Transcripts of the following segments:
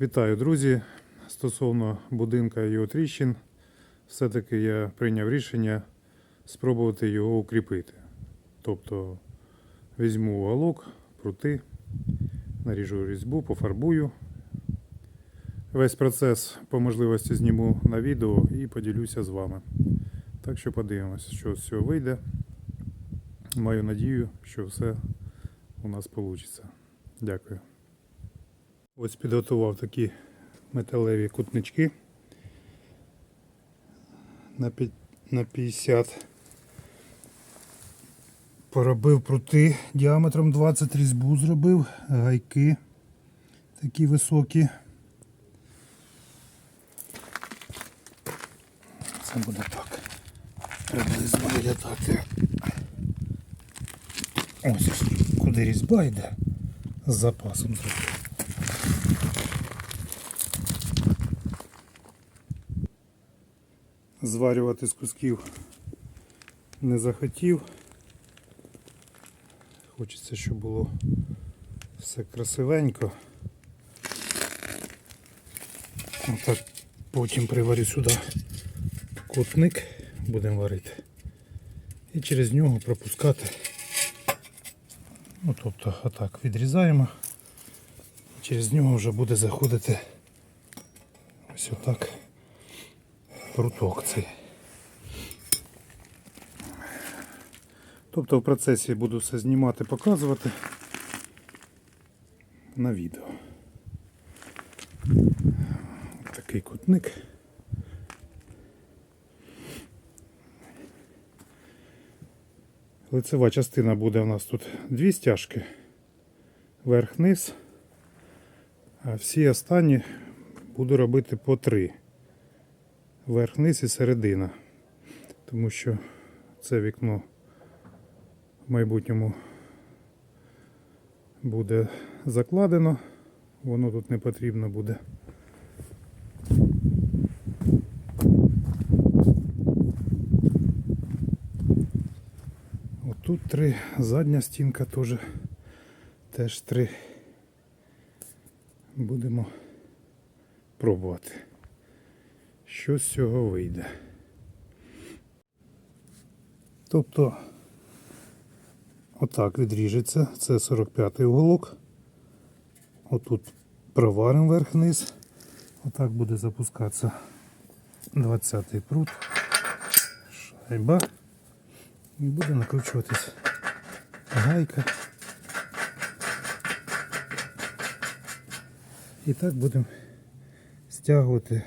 Вітаю, друзі! Стосовно будинка і його тріщин, все-таки я прийняв рішення спробувати його укріпити. Тобто візьму уголок, прути, наріжу різьбу, пофарбую. Весь процес по можливості зніму на відео і поділюся з вами. Так що подивимося, що з цього вийде. Маю надію, що все у нас вийде. Дякую. Ось підготував такі металеві кутнички на 50. Поробив прути діаметром 20 різьбу зробив, гайки такі високі. Це буде так. Приблизно виглядати. Ось куди різьба йде з запасом зробив. Зварювати з кусків не захотів. Хочеться, щоб було все красивенько. Отак потім приварю сюди кутник, будемо варити. І через нього пропускати. Ну, тобто отак відрізаємо. Через нього вже буде заходити ось отак пруток цей. Тобто в процесі буду все знімати, показувати на відео. Такий кутник. Лицева частина буде у нас тут дві стяжки, верх-низ, а всі останні буду робити по три верх-низ і середина. Тому що це вікно в майбутньому буде закладено, воно тут не потрібно буде. Отут три, задня стінка теж, теж три. Будемо пробувати що з цього вийде. Тобто отак відріжеться, це 45-й уголок. Отут проваримо верх-низ. Отак буде запускатися 20-й прут, шайба. І буде накручуватись гайка. І так будемо стягувати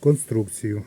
конструкцію.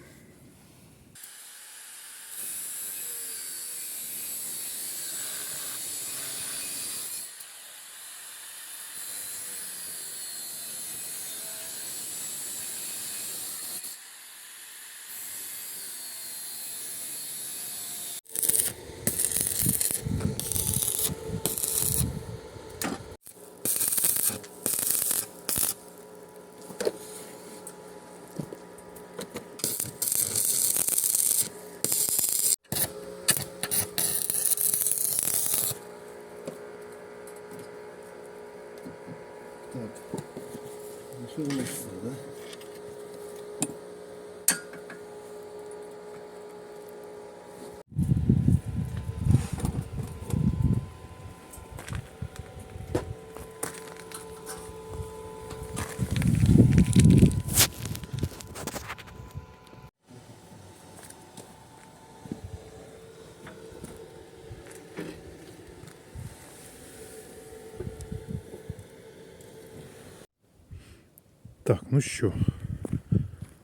Так, ну що,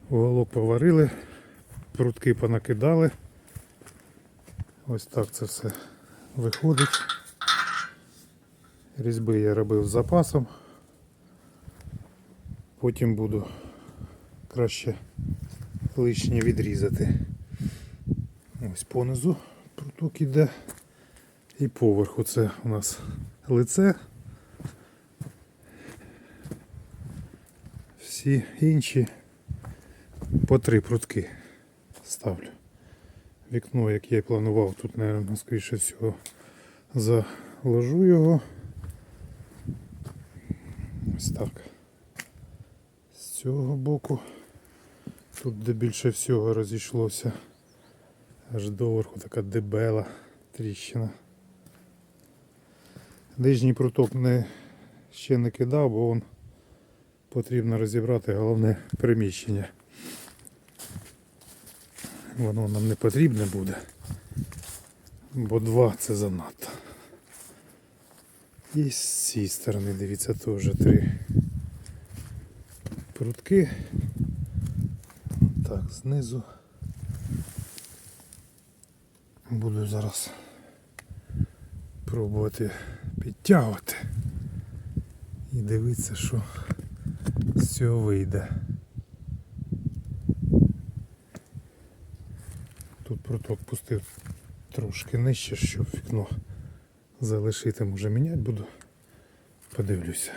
уголок поварили, прутки понакидали. Ось так це все виходить. Різьби я робив з запасом. Потім буду краще лишнє відрізати. Ось понизу пруток іде. І поверху це у нас лице. Всі інші по три прутки ставлю. Вікно, як я і планував, тут, мабуть, скоріше всього, заложу його. Ось так. З цього боку. Тут де більше всього розійшлося. Аж доверху така дебела тріщина. Нижній пруток не, ще не кидав, бо он потрібно розібрати головне приміщення. Воно нам не потрібне буде. Бо два це занадто. І з цієї сторони, дивіться, теж три прутки. Так, знизу. Буду зараз пробувати підтягувати і дивитися, що цього вийде. Тут проток пустив трошки нижче, щоб вікно залишити, може міняти буду. Подивлюся.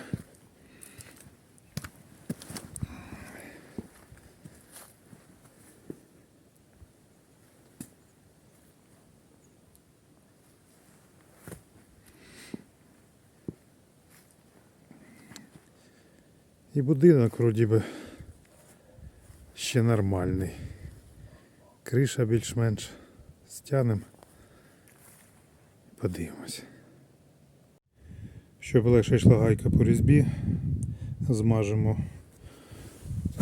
Будинок вроді би ще нормальний. Криша більш-менш стянем. Подивимось. Щоб легше йшла гайка по різьбі, змажемо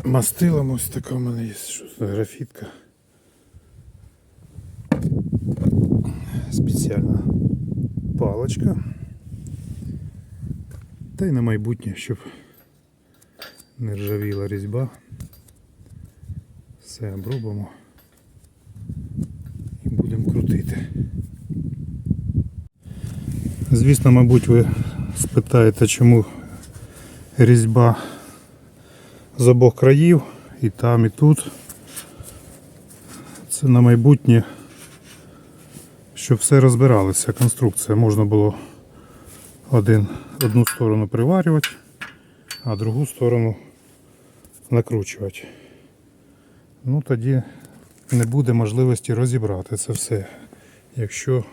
мастилом. Ось така в мене є що графітка. Спеціальна паличка. Та й на майбутнє, щоб не ржавіла різьба. Все обробимо і будемо крутити. Звісно, мабуть, ви спитаєте, чому різьба з обох країв, і там, і тут. Це на майбутнє, щоб все розбиралося. Конструкція можна було один, одну сторону приварювати, а другу сторону накручувати. Ну тоді не буде можливості розібрати це все, якщо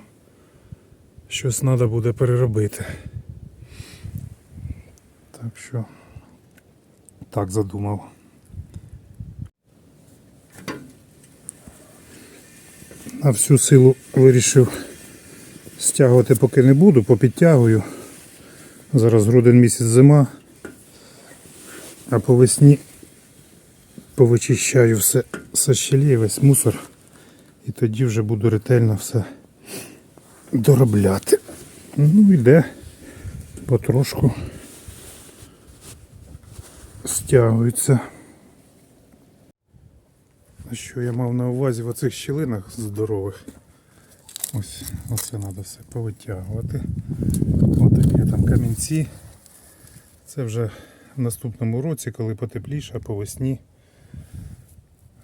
щось треба буде переробити. Так що так задумав. На всю силу вирішив стягувати поки не буду, попідтягую. Зараз грудень місяць зима, а по весні повичищаю все со щелей, весь мусор. І тоді вже буду ретельно все доробляти. Ну йде потрошку стягується. Що я мав на увазі в оцих щілинах здорових? Ось оце треба все повитягувати. Ось такі там камінці. Це вже в наступному році, коли потепліше, а по весні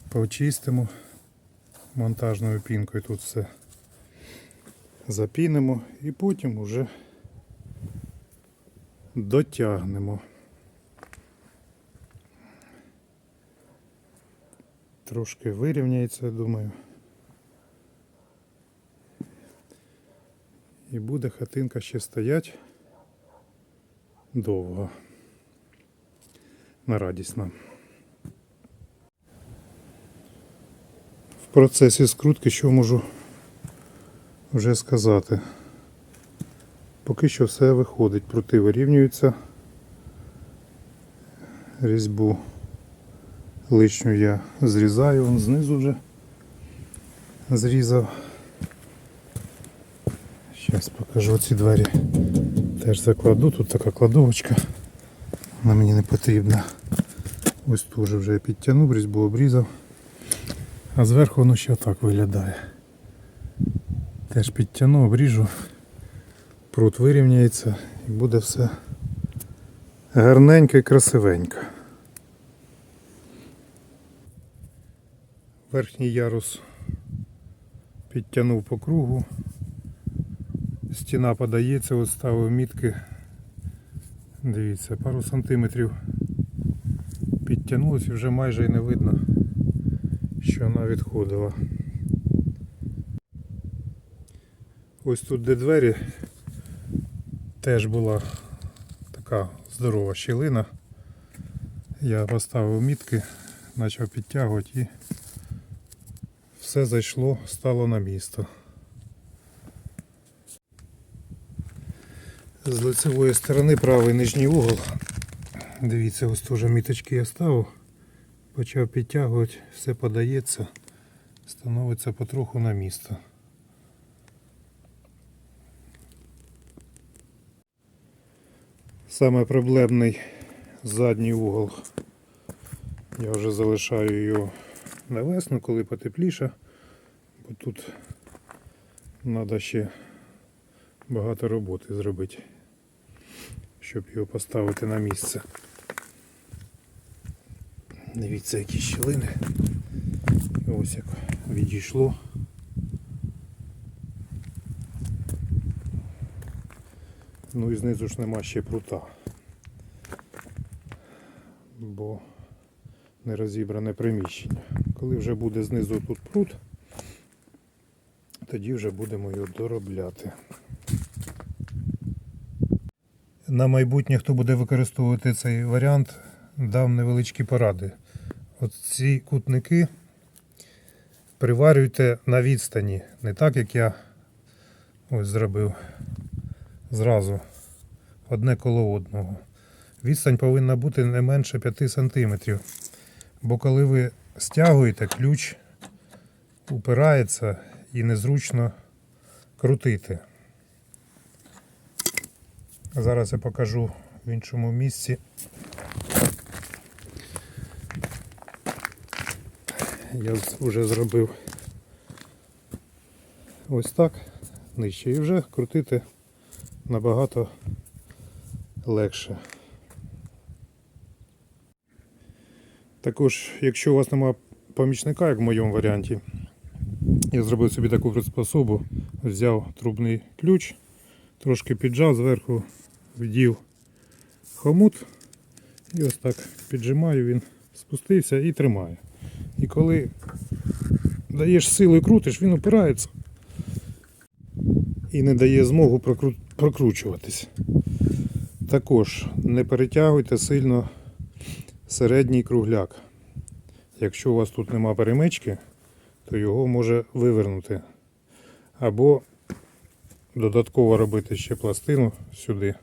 почистимо монтажною пінкою тут все запінимо і потім уже дотягнемо. Трошки вирівняється, думаю. І буде хатинка ще стоять довго. На радість нам. Процесі скрутки що можу вже сказати. Поки що все виходить, прути вирівнюються. Різьбу лишню я зрізаю, вон знизу вже зрізав. Зараз покажу ці двері. Теж закладу, тут така кладовочка. Вона мені не потрібна. Ось тут вже я підтягнув, різьбу обрізав. А зверху воно ще так виглядає. Теж підтягну, обріжу, прут вирівняється і буде все гарненько і красивенько. Верхній ярус підтягнув по кругу. Стіна подається, ось ставив мітки. Дивіться, пару сантиметрів підтягнулося і вже майже і не видно, що вона відходила. Ось тут де двері теж була така здорова щілина. Я поставив мітки, почав підтягувати і все зайшло, стало на місто. З лицевої сторони правий нижній угол. Дивіться, ось теж міточки я ставив. Почав підтягувати, все подається, становиться потроху на місто. Саме проблемний задній угол. Я вже залишаю його на весну, коли потепліше, бо тут треба ще багато роботи зробити, щоб його поставити на місце. Дивіться, які щілини. Ось як відійшло. Ну і знизу ж нема ще прута. Бо не розібране приміщення. Коли вже буде знизу тут прут, тоді вже будемо його доробляти. На майбутнє, хто буде використовувати цей варіант, дам невеличкі поради. От ці кутники приварюйте на відстані, не так як я ось зробив зразу одне коло одного. Відстань повинна бути не менше 5 см. Бо коли ви стягуєте, ключ упирається і незручно крутити. Зараз я покажу в іншому місці. Я вже зробив ось так нижче і вже крутити набагато легше. Також, якщо у вас немає помічника, як в моєму варіанті, я зробив собі таку приспособу, взяв трубний ключ, трошки піджав, зверху вдів хомут і ось так піджимаю, він спустився і тримає. І коли даєш силу і крутиш, він опирається і не дає змогу прокру- прокручуватись. Також не перетягуйте сильно середній кругляк. Якщо у вас тут нема перемички, то його може вивернути. Або додатково робити ще пластину сюди.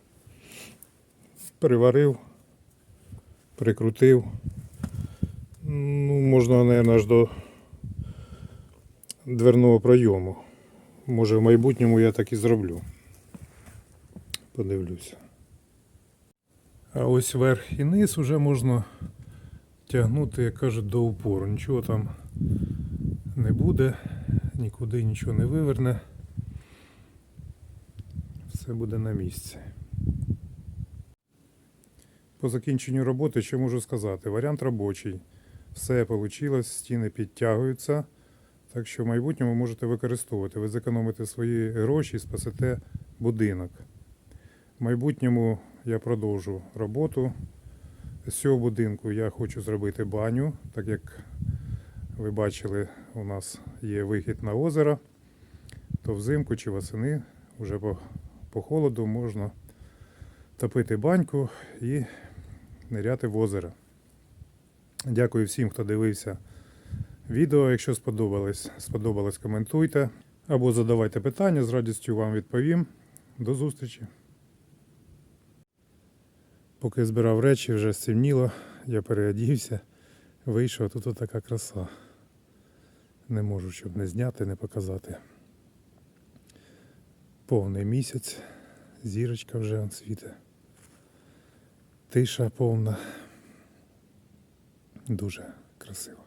Приварив, прикрутив. Ну, можна, мабуть, аж до дверного пройому. Може в майбутньому я так і зроблю. Подивлюся. А ось верх і низ вже можна тягнути, як кажуть, до упору. Нічого там не буде, нікуди нічого не виверне. Все буде на місці. По закінченню роботи що можу сказати? Варіант робочий. Все вийшло, стіни підтягуються. Так що в майбутньому можете використовувати. Ви зекономите свої гроші і спасете будинок. В майбутньому я продовжу роботу. З цього будинку я хочу зробити баню, так як ви бачили, у нас є вихід на озеро, то взимку чи восени вже по, по холоду можна топити баньку і ниряти в озеро. Дякую всім, хто дивився відео. Якщо сподобалось, сподобалось, коментуйте або задавайте питання, з радістю вам відповім. До зустрічі! Поки збирав речі, вже стемніло, я переодівся, вийшов, тут така краса. Не можу, щоб не зняти, не показати. Повний місяць, зірочка вже світе. Тиша повна. Дуже красиво.